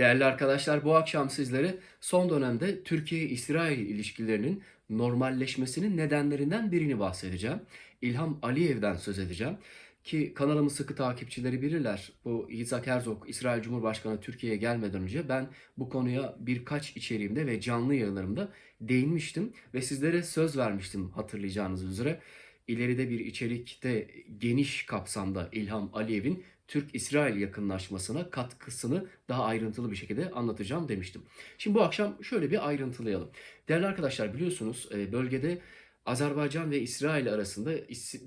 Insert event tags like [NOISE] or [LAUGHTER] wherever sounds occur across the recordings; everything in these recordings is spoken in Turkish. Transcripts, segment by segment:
Değerli arkadaşlar bu akşam sizlere son dönemde Türkiye-İsrail ilişkilerinin normalleşmesinin nedenlerinden birini bahsedeceğim. İlham Aliyev'den söz edeceğim. Ki kanalımın sıkı takipçileri bilirler. Bu Yitzhak Herzog, İsrail Cumhurbaşkanı Türkiye'ye gelmeden önce ben bu konuya birkaç içeriğimde ve canlı yayınlarımda değinmiştim. Ve sizlere söz vermiştim hatırlayacağınız üzere. İleride bir içerikte geniş kapsamda İlham Aliyev'in Türk-İsrail yakınlaşmasına katkısını daha ayrıntılı bir şekilde anlatacağım demiştim. Şimdi bu akşam şöyle bir ayrıntılayalım. Değerli arkadaşlar biliyorsunuz e, bölgede Azerbaycan ve İsrail arasında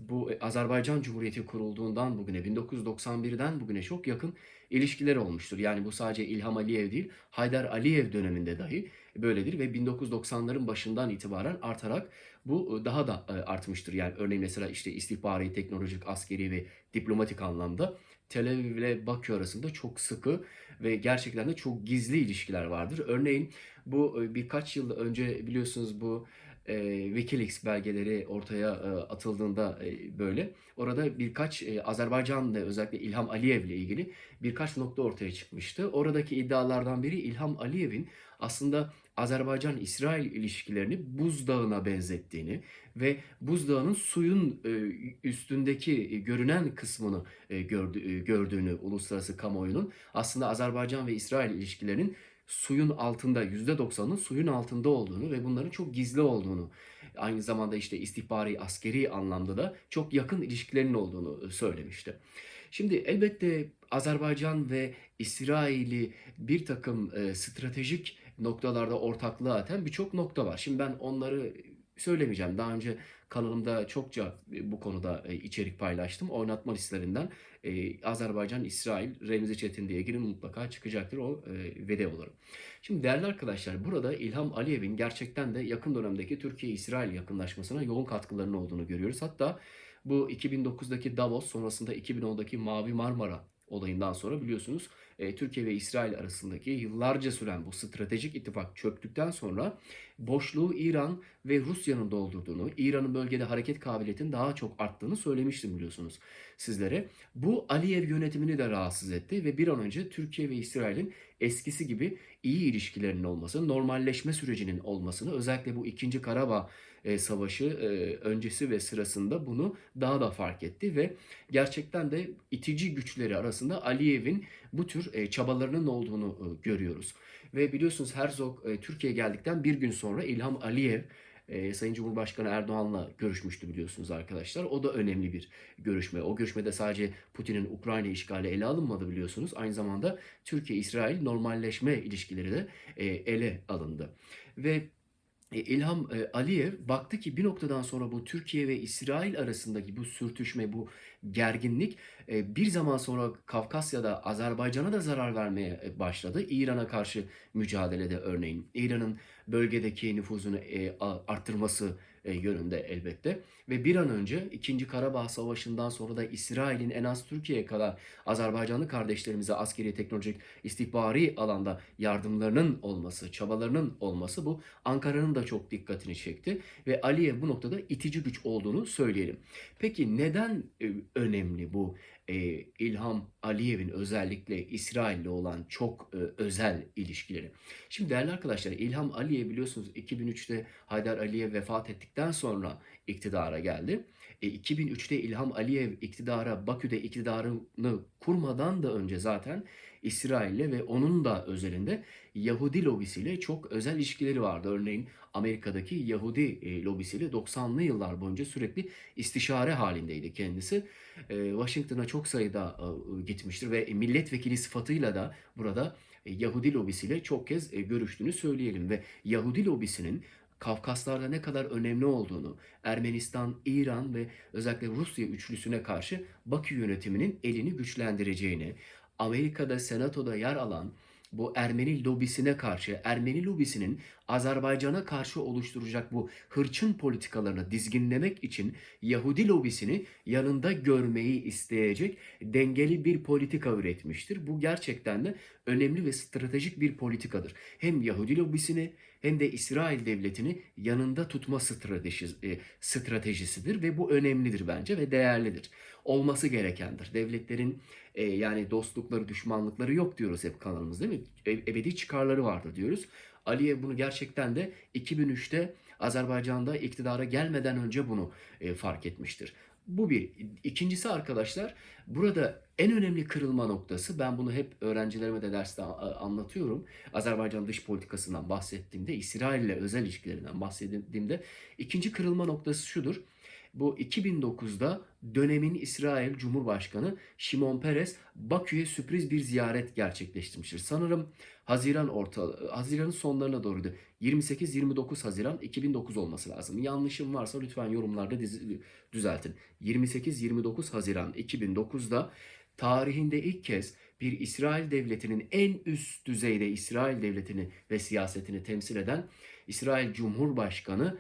bu e, Azerbaycan Cumhuriyeti kurulduğundan bugüne 1991'den bugüne çok yakın ilişkiler olmuştur. Yani bu sadece İlham Aliyev değil, Haydar Aliyev döneminde dahi böyledir ve 1990'ların başından itibaren artarak bu e, daha da artmıştır. Yani örneğin mesela işte istihbari, teknolojik, askeri ve diplomatik anlamda Tel Aviv ile Bakü arasında çok sıkı ve gerçekten de çok gizli ilişkiler vardır. Örneğin bu e, birkaç yıl önce biliyorsunuz bu e, Wikileaks belgeleri ortaya e, atıldığında e, böyle orada birkaç e, Azerbaycan ve özellikle İlham Aliyev ile ilgili birkaç nokta ortaya çıkmıştı. Oradaki iddialardan biri İlham Aliyev'in aslında Azerbaycan-İsrail ilişkilerini buzdağına benzettiğini ve buzdağının suyun e, üstündeki görünen kısmını e, e, gördüğünü uluslararası kamuoyunun aslında Azerbaycan ve İsrail ilişkilerinin suyun altında %90'ının suyun altında olduğunu ve bunların çok gizli olduğunu aynı zamanda işte istihbari askeri anlamda da çok yakın ilişkilerinin olduğunu söylemişti. Şimdi elbette Azerbaycan ve İsrail'i bir takım e, stratejik noktalarda ortaklığa atan birçok nokta var. Şimdi ben onları söylemeyeceğim. Daha önce kanalımda çokça e, bu konuda e, içerik paylaştım. Oynatma listelerinden e, Azerbaycan, İsrail, Remzi Çetin diye girin mutlaka çıkacaktır o videoları. Şimdi değerli arkadaşlar burada İlham Aliyev'in gerçekten de yakın dönemdeki Türkiye-İsrail yakınlaşmasına yoğun katkılarının olduğunu görüyoruz. Hatta bu 2009'daki Davos sonrasında 2010'daki Mavi Marmara olayından sonra biliyorsunuz e, Türkiye ve İsrail arasındaki yıllarca süren bu stratejik ittifak çöktükten sonra boşluğu İran ve Rusya'nın doldurduğunu, İran'ın bölgede hareket kabiliyetinin daha çok arttığını söylemiştim biliyorsunuz sizlere. Bu Aliyev yönetimini de rahatsız etti ve bir an önce Türkiye ve İsrail'in eskisi gibi iyi ilişkilerinin olması, normalleşme sürecinin olmasını, özellikle bu 2. Karabağ e, Savaşı e, öncesi ve sırasında bunu daha da fark etti ve gerçekten de itici güçleri arasında Aliyev'in bu tür e, çabalarının olduğunu görüyoruz. Ve biliyorsunuz Herzog Türkiye'ye geldikten bir gün sonra İlham Aliyev e, Sayın Cumhurbaşkanı Erdoğan'la görüşmüştü biliyorsunuz arkadaşlar. O da önemli bir görüşme. O görüşmede sadece Putin'in Ukrayna işgali ele alınmadı biliyorsunuz. Aynı zamanda Türkiye-İsrail normalleşme ilişkileri de e, ele alındı. Ve İlham e, Aliyev baktı ki bir noktadan sonra bu Türkiye ve İsrail arasındaki bu sürtüşme, bu gerginlik e, bir zaman sonra Kafkasya'da Azerbaycan'a da zarar vermeye e, başladı. İran'a karşı mücadelede örneğin İran'ın bölgedeki nüfuzunu e, arttırması e, yönünde elbette. Ve bir an önce 2. Karabağ Savaşı'ndan sonra da İsrail'in en az Türkiye'ye kadar Azerbaycanlı kardeşlerimize askeri, teknolojik, istihbari alanda yardımlarının olması, çabalarının olması bu Ankara'nın da çok dikkatini çekti. Ve Aliyev bu noktada itici güç olduğunu söyleyelim. Peki neden e, önemli bu e, İlham Aliyev'in özellikle İsrail'le olan çok e, özel ilişkileri? Şimdi değerli arkadaşlar İlham Aliyev biliyorsunuz 2003'te Haydar Aliyev vefat ettikten sonra iktidara geldi. E, 2003'te İlham Aliyev iktidara Bakü'de iktidarını kurmadan da önce zaten İsrail'le ve onun da özelinde Yahudi lobisiyle çok özel ilişkileri vardı. Örneğin Amerika'daki Yahudi e, lobisiyle 90'lı yıllar boyunca sürekli istişare halindeydi kendisi. E, Washington'a çok sayıda e, gitmiştir ve milletvekili sıfatıyla da burada e, Yahudi lobisiyle çok kez e, görüştüğünü söyleyelim ve Yahudi lobisinin Kafkaslar'da ne kadar önemli olduğunu, Ermenistan, İran ve özellikle Rusya üçlüsüne karşı Bakü yönetiminin elini güçlendireceğini, Amerika'da senatoda yer alan bu Ermeni lobisine karşı Ermeni lobisinin Azerbaycan'a karşı oluşturacak bu hırçın politikalarını dizginlemek için Yahudi lobisini yanında görmeyi isteyecek dengeli bir politika üretmiştir. Bu gerçekten de önemli ve stratejik bir politikadır. Hem Yahudi lobisini hem de İsrail devletini yanında tutma stratejisi, e, stratejisidir ve bu önemlidir bence ve değerlidir. Olması gerekendir. Devletlerin e, yani dostlukları, düşmanlıkları yok diyoruz hep kanalımızda değil mi? E- ebedi çıkarları vardır diyoruz. Aliyev bunu gerçekten de 2003'te Azerbaycan'da iktidara gelmeden önce bunu e, fark etmiştir. Bu bir. İkincisi arkadaşlar burada en önemli kırılma noktası ben bunu hep öğrencilerime de derste anlatıyorum. Azerbaycan dış politikasından bahsettiğimde İsrail ile özel ilişkilerinden bahsettiğimde ikinci kırılma noktası şudur. Bu 2009'da dönemin İsrail Cumhurbaşkanı Şimon Peres Bakü'ye sürpriz bir ziyaret gerçekleştirmiştir. Sanırım Haziran orta Haziran'ın sonlarına doğruydu. 28-29 Haziran 2009 olması lazım. Yanlışım varsa lütfen yorumlarda dizi- düzeltin. 28-29 Haziran 2009'da tarihinde ilk kez bir İsrail devletinin en üst düzeyde İsrail devletini ve siyasetini temsil eden İsrail Cumhurbaşkanı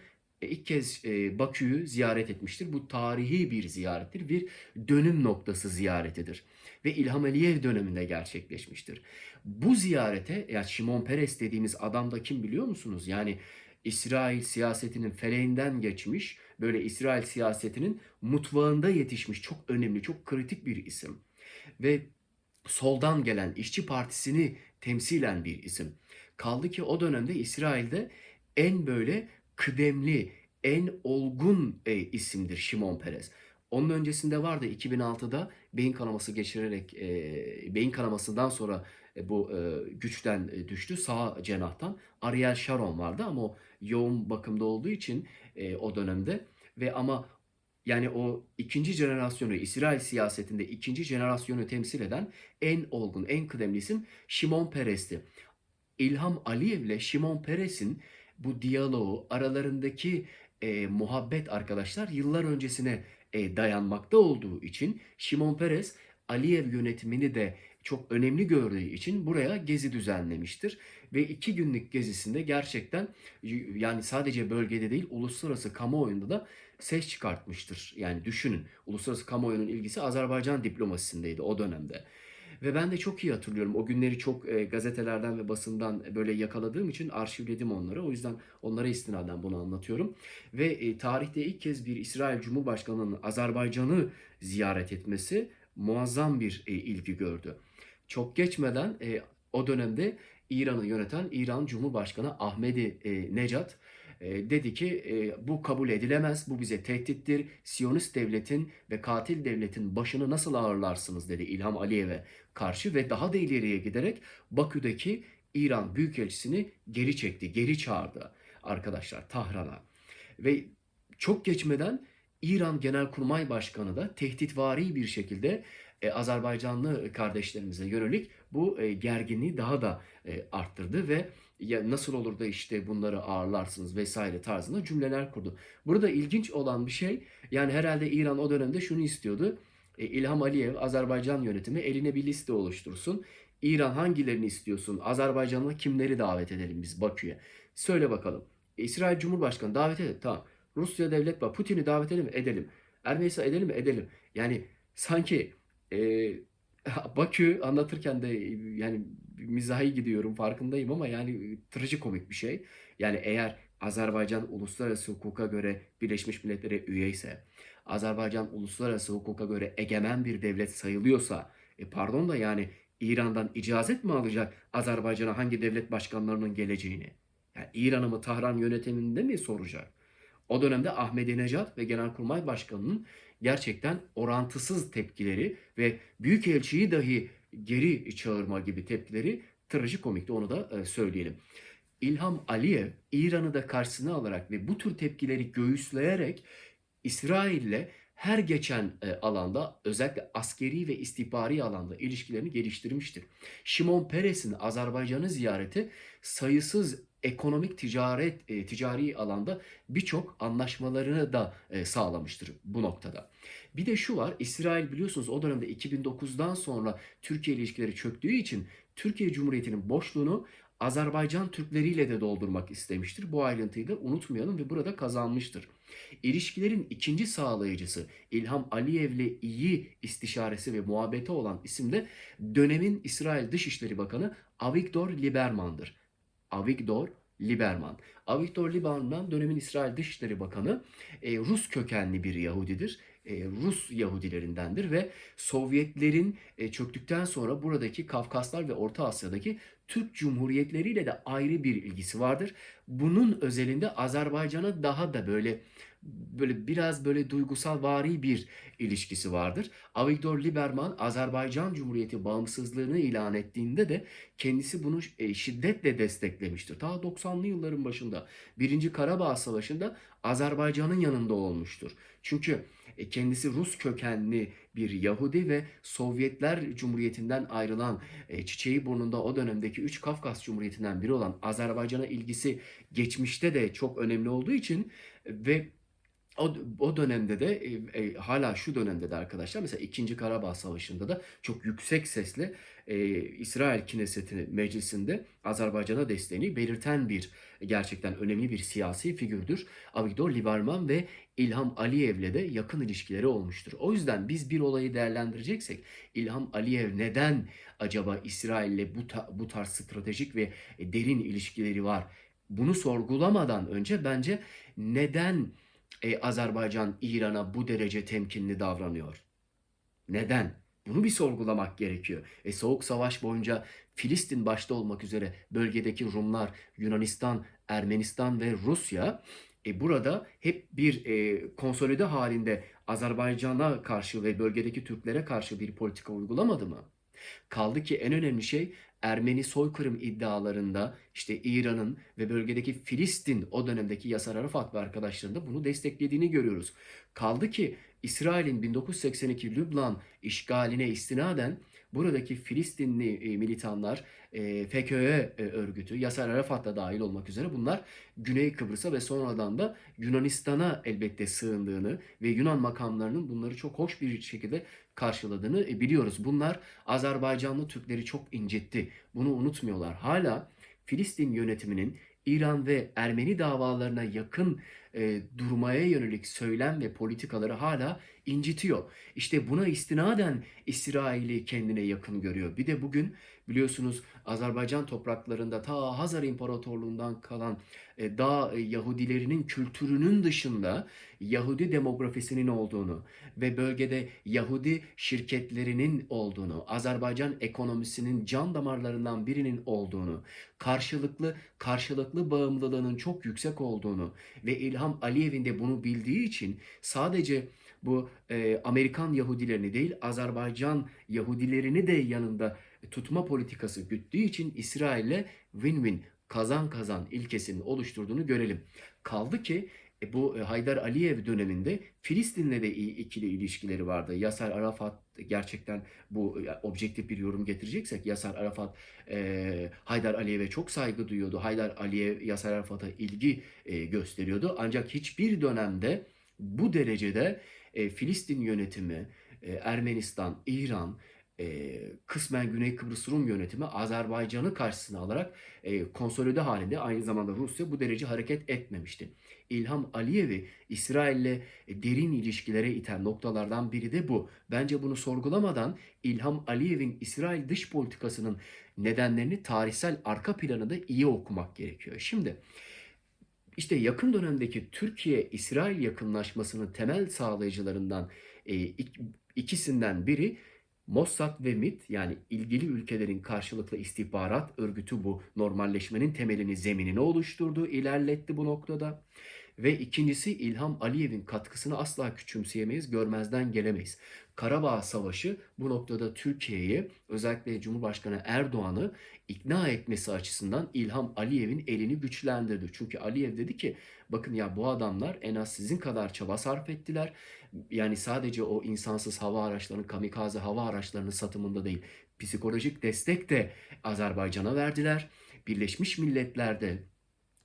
ilk kez e, Bakü'yü ziyaret etmiştir. Bu tarihi bir ziyarettir, bir dönüm noktası ziyaretidir ve İlham Aliyev döneminde gerçekleşmiştir. Bu ziyarete ya Şimon Peres dediğimiz adam da kim biliyor musunuz? Yani İsrail siyasetinin feleğinden geçmiş, böyle İsrail siyasetinin mutfağında yetişmiş çok önemli, çok kritik bir isim. Ve soldan gelen İşçi Partisi'ni temsilen bir isim. Kaldı ki o dönemde İsrail'de en böyle kıdemli, en olgun e, isimdir Şimon Peres. Onun öncesinde vardı 2006'da beyin kanaması geçirerek e, beyin kanamasından sonra e, bu e, güçten e, düştü sağ cenahtan. Ariel Sharon vardı ama o yoğun bakımda olduğu için e, o dönemde ve ama yani o ikinci jenerasyonu İsrail siyasetinde ikinci jenerasyonu temsil eden en olgun, en kıdemli isim Şimon Peres'ti. İlham Aliyev ile Şimon Peres'in bu diyaloğu aralarındaki e, muhabbet arkadaşlar yıllar öncesine e, dayanmakta olduğu için Şimon Peres Aliyev yönetimini de çok önemli gördüğü için buraya gezi düzenlemiştir. Ve iki günlük gezisinde gerçekten yani sadece bölgede değil uluslararası kamuoyunda da ses çıkartmıştır. Yani düşünün uluslararası kamuoyunun ilgisi Azerbaycan diplomasisindeydi o dönemde. Ve ben de çok iyi hatırlıyorum. O günleri çok e, gazetelerden ve basından böyle yakaladığım için arşivledim onları. O yüzden onlara istinaden bunu anlatıyorum. Ve e, tarihte ilk kez bir İsrail Cumhurbaşkanı'nın Azerbaycan'ı ziyaret etmesi muazzam bir e, ilgi gördü. Çok geçmeden e, o dönemde İran'ı yöneten İran Cumhurbaşkanı Ahmedi e, Necat e, dedi ki e, bu kabul edilemez, bu bize tehdittir. Siyonist devletin ve katil devletin başını nasıl ağırlarsınız dedi İlham Aliyev'e karşı ve daha da ileriye giderek Bakü'deki İran Büyükelçisini geri çekti, geri çağırdı arkadaşlar Tahran'a. Ve çok geçmeden İran Genelkurmay Başkanı da tehditvari bir şekilde e, Azerbaycanlı kardeşlerimize yönelik bu e, gerginliği daha da e, arttırdı ve ya nasıl olur da işte bunları ağırlarsınız vesaire tarzında cümleler kurdu. Burada ilginç olan bir şey yani herhalde İran o dönemde şunu istiyordu. E, İlham Aliyev Azerbaycan yönetimi eline bir liste oluştursun. İran hangilerini istiyorsun? Azerbaycan'a kimleri davet edelim biz Bakü'ye? Söyle bakalım. İsrail Cumhurbaşkanı davet edelim. Tamam. Rusya devlet var. Putin'i davet edelim? Edelim. Ermenistan edelim mi? Edelim. Yani sanki e, [LAUGHS] Bakü anlatırken de yani mizahi gidiyorum farkındayım ama yani trajikomik bir şey. Yani eğer Azerbaycan uluslararası hukuka göre Birleşmiş Milletler'e üye ise, Azerbaycan uluslararası hukuka göre egemen bir devlet sayılıyorsa, e pardon da yani İran'dan icazet mi alacak Azerbaycan'a hangi devlet başkanlarının geleceğini? Yani İran'ı mı Tahran yönetiminde mi soracak? O dönemde Ahmadinejad ve Genelkurmay Başkanı'nın gerçekten orantısız tepkileri ve Büyükelçiyi dahi geri çağırma gibi tepkileri trajikomikti onu da e, söyleyelim. İlham Aliyev İran'ı da karşısına alarak ve bu tür tepkileri göğüsleyerek İsrail'le her geçen e, alanda özellikle askeri ve istihbari alanda ilişkilerini geliştirmiştir. Şimon Peres'in Azerbaycan'ı ziyareti sayısız ekonomik ticaret e, ticari alanda birçok anlaşmalarını da e, sağlamıştır bu noktada. Bir de şu var İsrail biliyorsunuz o dönemde 2009'dan sonra Türkiye ilişkileri çöktüğü için Türkiye Cumhuriyeti'nin boşluğunu Azerbaycan Türkleriyle de doldurmak istemiştir. Bu ayrıntıyı da unutmayalım ve burada kazanmıştır. İlişkilerin ikinci sağlayıcısı İlham Aliyev'le iyi istişaresi ve muhabbeti olan isim de dönemin İsrail Dışişleri Bakanı Avigdor Lieberman'dır. Avigdor Lieberman. Avigdor Lieberman dönemin İsrail Dışişleri Bakanı e, Rus kökenli bir Yahudidir. E, Rus Yahudilerindendir ve Sovyetlerin e, çöktükten sonra buradaki Kafkaslar ve Orta Asya'daki Türk Cumhuriyetleriyle de ayrı bir ilgisi vardır. Bunun özelinde Azerbaycan'a daha da böyle böyle biraz böyle duygusal vari bir ilişkisi vardır. Avigdor Lieberman Azerbaycan Cumhuriyeti bağımsızlığını ilan ettiğinde de kendisi bunu e, şiddetle desteklemiştir. Ta 90'lı yılların başında 1. Karabağ Savaşı'nda Azerbaycan'ın yanında olmuştur. Çünkü e, kendisi Rus kökenli bir Yahudi ve Sovyetler Cumhuriyeti'nden ayrılan e, çiçeği burnunda o dönemdeki 3 Kafkas Cumhuriyeti'nden biri olan Azerbaycan'a ilgisi geçmişte de çok önemli olduğu için ve o, o dönemde de e, e, hala şu dönemde de arkadaşlar mesela 2. Karabağ Savaşı'nda da çok yüksek sesle e, İsrail Kineseti Meclisi'nde Azerbaycan'a desteğini belirten bir gerçekten önemli bir siyasi figürdür. Avigdor Lieberman ve İlham Aliyev'le de yakın ilişkileri olmuştur. O yüzden biz bir olayı değerlendireceksek İlham Aliyev neden acaba İsrail'le bu, ta, bu tarz stratejik ve derin ilişkileri var? Bunu sorgulamadan önce bence neden e, Azerbaycan İran'a bu derece temkinli davranıyor? Neden? Bunu bir sorgulamak gerekiyor. E, Soğuk Savaş boyunca Filistin başta olmak üzere bölgedeki Rumlar, Yunanistan, Ermenistan ve Rusya e, burada hep bir e, konsolide halinde Azerbaycan'a karşı ve bölgedeki Türklere karşı bir politika uygulamadı mı? Kaldı ki en önemli şey Ermeni soykırım iddialarında işte İran'ın ve bölgedeki Filistin o dönemdeki Yasar Arafat ve arkadaşlarında bunu desteklediğini görüyoruz. Kaldı ki İsrail'in 1982 Lübnan işgaline istinaden buradaki Filistinli e, militanlar, e, FKÖ e, örgütü, Yasar Arafat da dahil olmak üzere bunlar Güney Kıbrıs'a ve sonradan da Yunanistan'a elbette sığındığını ve Yunan makamlarının bunları çok hoş bir şekilde karşıladığını biliyoruz. Bunlar Azerbaycanlı Türkleri çok incitti. Bunu unutmuyorlar. Hala Filistin yönetiminin İran ve Ermeni davalarına yakın e, durmaya yönelik söylem ve politikaları hala incitiyor. İşte buna istinaden İsrail'i kendine yakın görüyor. Bir de bugün biliyorsunuz Azerbaycan topraklarında ta Hazar İmparatorluğundan kalan e, dağ e, Yahudilerinin kültürünün dışında Yahudi demografisinin olduğunu ve bölgede Yahudi şirketlerinin olduğunu, Azerbaycan ekonomisinin can damarlarından birinin olduğunu, karşılıklı karşılıklı bağımlılığının çok yüksek olduğunu ve İlham Aliyev'in de bunu bildiği için sadece bu e, Amerikan Yahudilerini değil Azerbaycan Yahudilerini de yanında tutma politikası güttüğü için İsrail'le win-win kazan kazan ilkesini oluşturduğunu görelim. Kaldı ki e, bu Haydar Aliyev döneminde Filistin'le de ikili ilişkileri vardı. Yasar Arafat gerçekten bu objektif bir yorum getireceksek Yasar Arafat e, Haydar Aliyev'e çok saygı duyuyordu. Haydar Aliyev Yasar Arafat'a ilgi e, gösteriyordu. Ancak hiçbir dönemde bu derecede e, Filistin yönetimi, e, Ermenistan, İran, e, kısmen Güney Kıbrıs Rum yönetimi Azerbaycan'ı karşısına alarak e, konsolide halinde aynı zamanda Rusya bu derece hareket etmemişti. İlham Aliyev'i İsrail'le derin ilişkilere iten noktalardan biri de bu. Bence bunu sorgulamadan İlham Aliyev'in İsrail dış politikasının nedenlerini tarihsel arka planı da iyi okumak gerekiyor. Şimdi işte yakın dönemdeki Türkiye-İsrail yakınlaşmasının temel sağlayıcılarından e, ikisinden biri Mossad ve MIT yani ilgili ülkelerin karşılıklı istihbarat örgütü bu normalleşmenin temelini, zeminini oluşturdu, ilerletti bu noktada. Ve ikincisi İlham Aliyev'in katkısını asla küçümseyemeyiz, görmezden gelemeyiz. Karabağ Savaşı bu noktada Türkiye'yi özellikle Cumhurbaşkanı Erdoğan'ı ikna etmesi açısından İlham Aliyev'in elini güçlendirdi. Çünkü Aliyev dedi ki bakın ya bu adamlar en az sizin kadar çaba sarf ettiler. Yani sadece o insansız hava araçlarının, kamikaze hava araçlarının satımında değil, psikolojik destek de Azerbaycan'a verdiler. Birleşmiş Milletler'de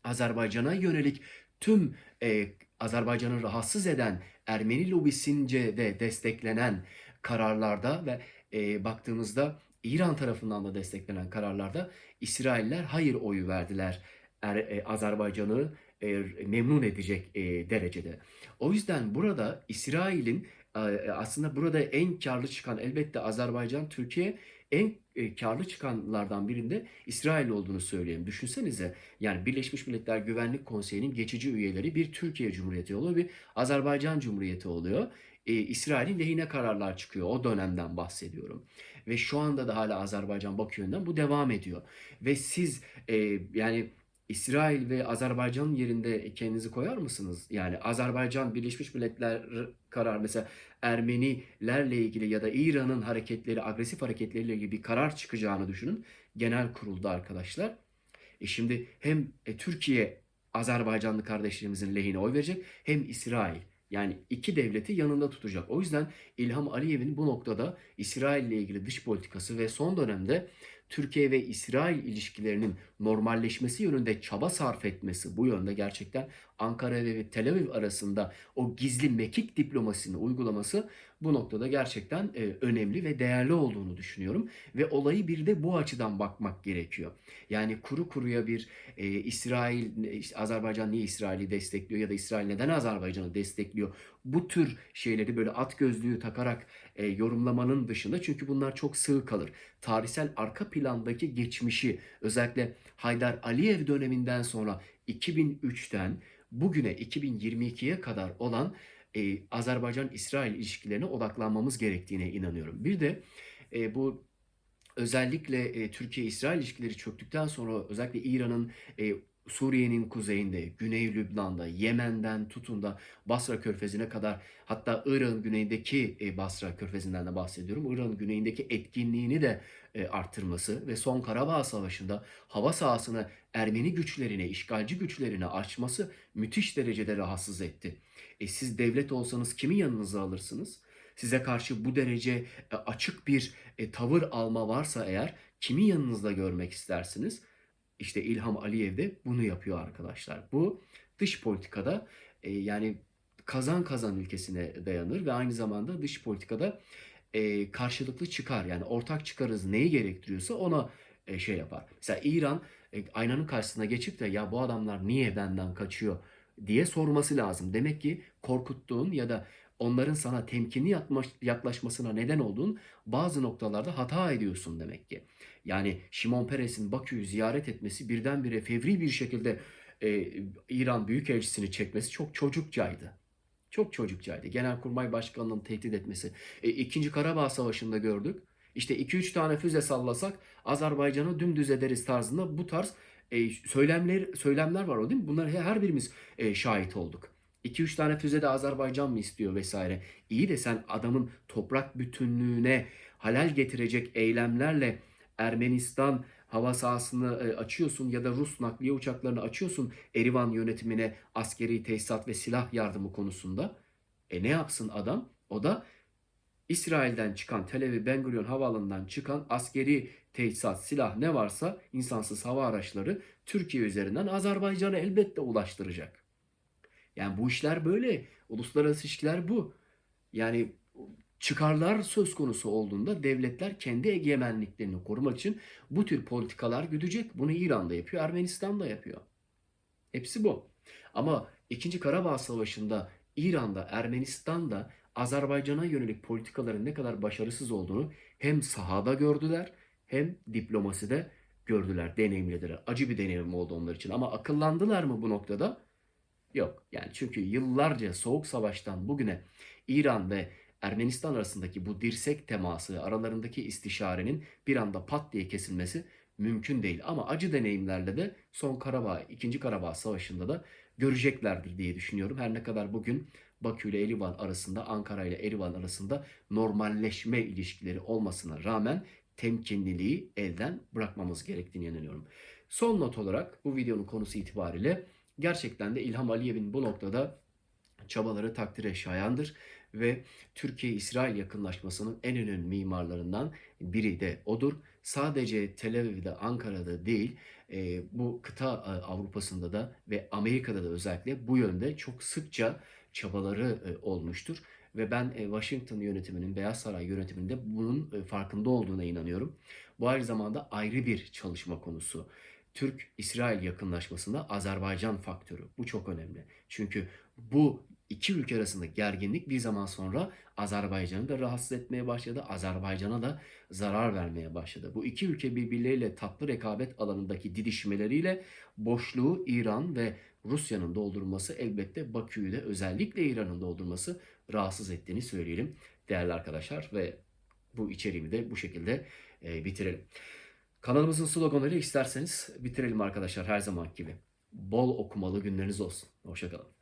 Azerbaycan'a yönelik tüm e, Azerbaycan'ı rahatsız eden Ermeni lobisince de desteklenen kararlarda ve e, baktığımızda İran tarafından da desteklenen kararlarda İsrailler hayır oyu verdiler. Er, e, Azerbaycan'ı e, memnun edecek e, derecede. O yüzden burada İsrail'in e, aslında burada en karlı çıkan elbette Azerbaycan, Türkiye en e, karlı çıkanlardan birinde İsrail olduğunu söyleyelim. Düşünsenize yani Birleşmiş Milletler Güvenlik Konseyi'nin geçici üyeleri bir Türkiye Cumhuriyeti oluyor, bir Azerbaycan Cumhuriyeti oluyor. E, İsrail'in lehine kararlar çıkıyor. O dönemden bahsediyorum. Ve şu anda da hala Azerbaycan Bakü bu devam ediyor. Ve siz e, yani İsrail ve Azerbaycan'ın yerinde kendinizi koyar mısınız? Yani Azerbaycan Birleşmiş Milletler karar mesela Ermenilerle ilgili ya da İran'ın hareketleri, agresif hareketleriyle ilgili bir karar çıkacağını düşünün. Genel kurulda arkadaşlar. E şimdi hem e, Türkiye Azerbaycanlı kardeşlerimizin lehine oy verecek hem İsrail. Yani iki devleti yanında tutacak. O yüzden İlham Aliyev'in bu noktada İsrail ile ilgili dış politikası ve son dönemde Türkiye ve İsrail ilişkilerinin normalleşmesi yönünde çaba sarf etmesi bu yönde gerçekten Ankara ve Tel Aviv arasında o gizli mekik diplomasini uygulaması bu noktada gerçekten e, önemli ve değerli olduğunu düşünüyorum ve olayı bir de bu açıdan bakmak gerekiyor. Yani kuru kuruya bir e, İsrail işte Azerbaycan niye İsrail'i destekliyor ya da İsrail neden Azerbaycan'ı destekliyor? Bu tür şeyleri böyle at gözlüğü takarak e, yorumlamanın dışında çünkü bunlar çok sığ kalır. Tarihsel arka plandaki geçmişi özellikle Haydar Aliyev döneminden sonra 2003'ten bugüne 2022'ye kadar olan e, Azerbaycan-İsrail ilişkilerine odaklanmamız gerektiğine inanıyorum. Bir de e, bu özellikle e, Türkiye-İsrail ilişkileri çöktükten sonra özellikle İran'ın e, Suriye'nin kuzeyinde, Güney Lübnan'da, Yemen'den tutun da Basra Körfezi'ne kadar hatta Irak'ın güneyindeki e, Basra Körfezi'nden de bahsediyorum. Irak'ın güneyindeki etkinliğini de e, arttırması ve son Karabağ Savaşı'nda hava sahasını Ermeni güçlerine, işgalci güçlerine açması müthiş derecede rahatsız etti. E siz devlet olsanız kimi yanınıza alırsınız? Size karşı bu derece e, açık bir tavır alma varsa eğer kimi yanınızda görmek istersiniz? İşte İlham Aliyev de bunu yapıyor arkadaşlar. Bu dış politikada e, yani kazan kazan ülkesine dayanır ve aynı zamanda dış politikada e, karşılıklı çıkar yani ortak çıkarız neyi gerektiriyorsa ona e, şey yapar. Mesela İran e, aynanın karşısına geçip de ya bu adamlar niye benden kaçıyor diye sorması lazım. Demek ki korkuttuğun ya da onların sana temkinli yaklaşmasına neden olduğun bazı noktalarda hata ediyorsun demek ki. Yani Şimon Peres'in Bakü'yü ziyaret etmesi birdenbire fevri bir şekilde e, İran Büyükelçisini çekmesi çok çocukcaydı. Çok çocukcaydı. Genelkurmay Başkanı'nın tehdit etmesi. E, İkinci Karabağ Savaşı'nda gördük. İşte 2-3 tane füze sallasak Azerbaycan'ı dümdüz ederiz tarzında bu tarz e, söylemler söylemler var o değil mi? Bunlar her birimiz e, şahit olduk. 2-3 tane füze de Azerbaycan mı istiyor vesaire. İyi de sen adamın toprak bütünlüğüne halal getirecek eylemlerle Ermenistan hava sahasını e, açıyorsun ya da Rus nakliye uçaklarını açıyorsun Erivan yönetimine askeri tesisat ve silah yardımı konusunda. E ne yapsın adam? O da İsrail'den çıkan Tel Aviv Ben Gurion havaalanından çıkan askeri tesisat, silah ne varsa insansız hava araçları Türkiye üzerinden Azerbaycan'a elbette ulaştıracak. Yani bu işler böyle. Uluslararası ilişkiler bu. Yani çıkarlar söz konusu olduğunda devletler kendi egemenliklerini korumak için bu tür politikalar güdecek. Bunu İran'da yapıyor, Ermenistan da yapıyor. Hepsi bu. Ama 2. Karabağ Savaşı'nda İran'da, Ermenistan'da Azerbaycan'a yönelik politikaların ne kadar başarısız olduğunu hem sahada gördüler hem diplomaside gördüler, deneyimlediler. Acı bir deneyim oldu onlar için. Ama akıllandılar mı bu noktada? Yok. Yani çünkü yıllarca Soğuk Savaş'tan bugüne İran ve Ermenistan arasındaki bu dirsek teması, aralarındaki istişarenin bir anda pat diye kesilmesi mümkün değil. Ama acı deneyimlerle de son Karabağ, 2. Karabağ Savaşı'nda da göreceklerdir diye düşünüyorum. Her ne kadar bugün Bakü ile Erivan arasında, Ankara ile Erivan arasında normalleşme ilişkileri olmasına rağmen temkinliliği elden bırakmamız gerektiğini inanıyorum. Son not olarak bu videonun konusu itibariyle gerçekten de İlham Aliyev'in bu noktada çabaları takdire şayandır ve Türkiye-İsrail yakınlaşmasının en önemli mimarlarından biri de odur. Sadece Tel Aviv'de, Ankara'da değil, e, bu kıta e, Avrupa'sında da ve Amerika'da da özellikle bu yönde çok sıkça çabaları e, olmuştur Ve ben Washington yönetiminin, Beyaz Saray yönetiminde bunun farkında olduğuna inanıyorum. Bu aynı zamanda ayrı bir çalışma konusu. Türk-İsrail yakınlaşmasında Azerbaycan faktörü. Bu çok önemli. Çünkü bu iki ülke arasındaki gerginlik bir zaman sonra Azerbaycan'ı da rahatsız etmeye başladı. Azerbaycan'a da zarar vermeye başladı. Bu iki ülke birbirleriyle tatlı rekabet alanındaki didişmeleriyle boşluğu İran ve Rusya'nın doldurması elbette Bakü'yü de özellikle İran'ın doldurması rahatsız ettiğini söyleyelim değerli arkadaşlar ve bu içeriğimi de bu şekilde bitirelim. Kanalımızın sloganıyla isterseniz bitirelim arkadaşlar her zaman gibi. Bol okumalı günleriniz olsun. Hoşçakalın.